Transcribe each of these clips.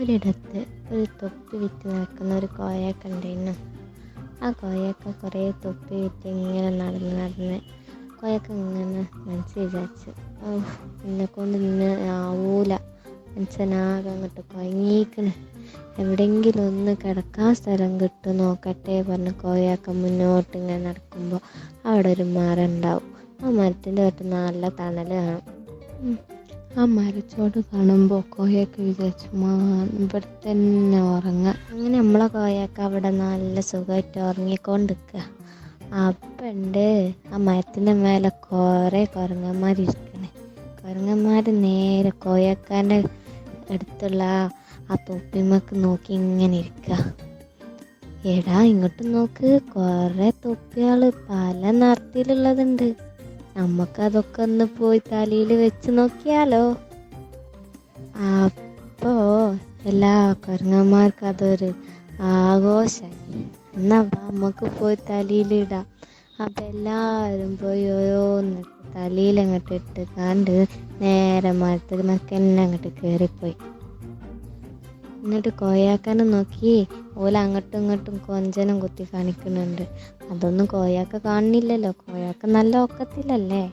ഒരിടത്ത് ഒരു തൊപ്പി വിറ്റ് നടക്കുന്ന ഒരു കോയക്ക ഉണ്ടായിരുന്നു ആ കോയക്ക കുറേ തൊപ്പി വിറ്റ് ഇങ്ങനെ നടന്ന് നടന്ന് കോയക്ക ഇങ്ങനെ മനസ്സ് വിചാരിച്ചു. എന്നെ കൊണ്ട് നിന്ന് ആവൂല. മനസ്സനാകെ അങ്ങോട്ട് കുഴങ്ങിക്കണ് എവിടെയെങ്കിലും ഒന്ന് കിടക്കാൻ സ്ഥലം കിട്ടും നോക്കട്ടെ പറഞ്ഞ് കോയൊക്കെ മുന്നോട്ട് ഇങ്ങനെ നടക്കുമ്പോൾ അവിടെ ഒരു മരം ഉണ്ടാവും. ആ മരത്തിന്റെ തൊട്ട് നല്ല തണൽ കാണും. ആ മരച്ചോട് കാണുമ്പോൾ കോയൊക്കെ വിചാരിച്ചു ഇവിടെ തന്നെ ഉറങ്ങാം. അങ്ങനെ നമ്മളെ കോയൊക്കെ അവിടെ നല്ല സുഖമായിട്ട് ഉറങ്ങിക്കൊണ്ടിരിക്കുക അപ്പം ഉണ്ട് ആ മരത്തിന്റെ മേലെ കുറേ കുരങ്ങന്മാരിരിക്കണേ. കുരങ്ങന്മാർ നേരെ കോയക്കാന്റെ അടുത്തുള്ള ആ- തൊപ്പിമക്ക് നോക്കി ഇങ്ങനെ ഇരിക്കുക എടാ ഇങ്ങോട്ട് നോക്ക് കുറേ തൊപ്പികൾ പല നിറത്തിലുള്ളതുണ്ട്. നമുക്കതൊക്കെ ഒന്ന് പോയി തലയിൽ വെച്ച് നോക്കിയാലോ? അപ്പോ എല്ലാ കുരങ്ങന്മാർക്കും അതൊരു ആഘോഷമായി എന്നാ നമുക്ക് പോയി തലയിലിടാം അപ്പം എല്ലാവരും പോയി ഓരോന്ന് തലയിൽ അങ്ങോട്ട് ഇട്ട് കണ്ട് നേരെ മരത്തിൽ നിന്നൊക്കെ എന്നെ അങ്ങോട്ട് കയറിപ്പോയി എന്നിട്ട് കോയാക്കാനെ നോക്കി. ഓല അങ്ങോട്ടും ഇങ്ങോട്ടും കൊഞ്ചനും കുത്തി കാണിക്കുന്നുണ്ട്. അതൊന്നും കോയാക്ക കാണുന്നില്ലല്ലോ. കോയാക്ക നല്ല ഒക്കത്തിലല്ലേ?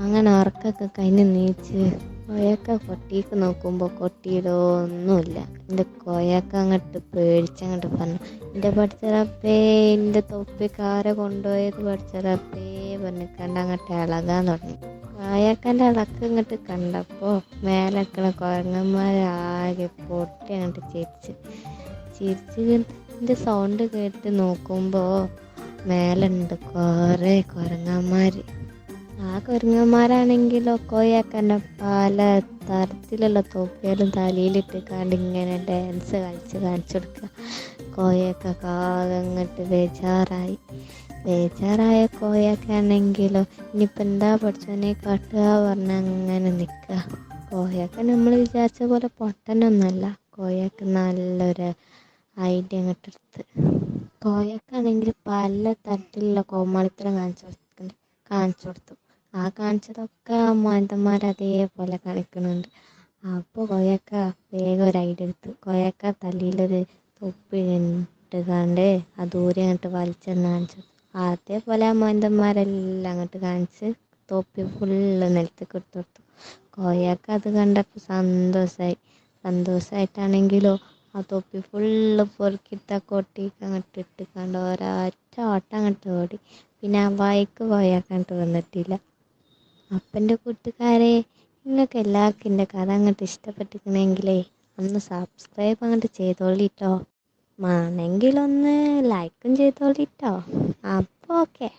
അങ്ങനെ ഉറക്കൊക്കെ കഴിഞ്ഞ് നീച്ച് കോയാക്ക കൊട്ടിക്ക് നോക്കുമ്പോൾ കൊട്ടിയിലോ ഒന്നുമില്ല എന്റെ കോയാക്ക അങ്ങോട്ട് പേടിച്ചങ്ങോട്ട് പറഞ്ഞു എന്റെ പഠിച്ചറപ്പേ എന്റെ തൊപ്പിക്കാരെ കൊണ്ടുപോയത്? പഠിച്ചറപ്പേ പറഞ്ഞിക്കണ്ട് അങ്ങോട്ട് ഇളകാൻ തുടങ്ങി. വായക്കാന്റെ ഇളക്ക് ഇങ്ങോട്ട് കണ്ടപ്പോൾ മേലക്കണ കുരങ്ങന്മാരാകെ പൊട്ടി അങ്ങോട്ട് ചിരിച്ച്. ചിരിച്ച് എന്റെ സൗണ്ട് കേട്ട് നോക്കുമ്പോൾ മേലുണ്ട് കുറേ കുരങ്ങന്മാർ ആ കുരങ്ങന്മാരാണെങ്കിലോ കോയാക്കന്റെ പല തരത്തിലുള്ള തൊപ്പിയാലും തലയിലിട്ട് കണ്ട് ഇങ്ങനെ ഡാൻസ് കളിച്ച് കാണിച്ചു കൊടുക്കുക. കോയൊക്കെ കാകങ്ങട്ട് ബേജാറായി. ബേജാറായ കോയൊക്കെയാണെങ്കിലോ ഇനിയിപ്പോൾ എന്താ പഠിച്ചോനെ കാട്ടുക പറഞ്ഞ് അങ്ങനെ നിൽക്കുക. കോയൊക്കെ നമ്മൾ വിചാരിച്ച പോലെ പൊട്ടനൊന്നുമല്ല. കോയൊക്കെ നല്ലൊരു ഐഡിയ അങ്ങോട്ട് എടുത്ത് കോയക്കാണെങ്കിൽ പല തരത്തിലുള്ള കോമാളിത്തരം കാണിച്ചു കൊടുക്കുന്നുണ്ട് കാണിച്ചു കൊടുത്തു. ആ കാണിച്ചതൊക്കെ മാനന്തന്മാർ അതേപോലെ കാണിക്കുന്നുണ്ട്. അപ്പോൾ കോയക്ക വേഗം ഒരു ഐഡിയ എടുത്തു കോയക്ക തലയിലൊരു തൊപ്പി ഇട്ട് കണ്ട് ആ ദൂരെ അങ്ങോട്ട് വലിച്ചെന്ന് കാണിച്ചു അതേപോലെ ആ മാന്തന്മാരെല്ലാം അങ്ങോട്ട് കാണിച്ച് തൊപ്പി ഫുള്ള് നിലത്തേക്ക് എടുത്തു കൊടുത്തു. കോയക്ക് അത് കണ്ടപ്പോൾ സന്തോഷമായി സന്തോഷമായിട്ടാണെങ്കിലോ ആ തൊപ്പി ഫുള്ള് പൊറുക്കിട്ട കൊട്ടിക്ക് അങ്ങോട്ട് ഇട്ട് കണ്ട് ഒരൊറ്റ ഓട്ടം അങ്ങോട്ട് ഓടി. പിന്നെ ആ വായിക്ക് പോയാൽ അങ്ങോട്ട് വന്നിട്ടില്ല. അപ്പന്റെ കൂട്ടുകാരെ നിങ്ങൾക്ക് എല്ലാവർക്കും എന്റെ കഥ അങ്ങോട്ട് ഇഷ്ടപ്പെട്ടിരിക്കണമെങ്കിലേ ഒന്ന് സബ്സ്ക്രൈബ് അങ്ങോട്ട് ചെയ്തോളിട്ടോ. ആണെങ്കിലൊന്ന് ലൈക്കും ചെയ്തോളിട്ടോ അപ്പോൾ ഓക്കെ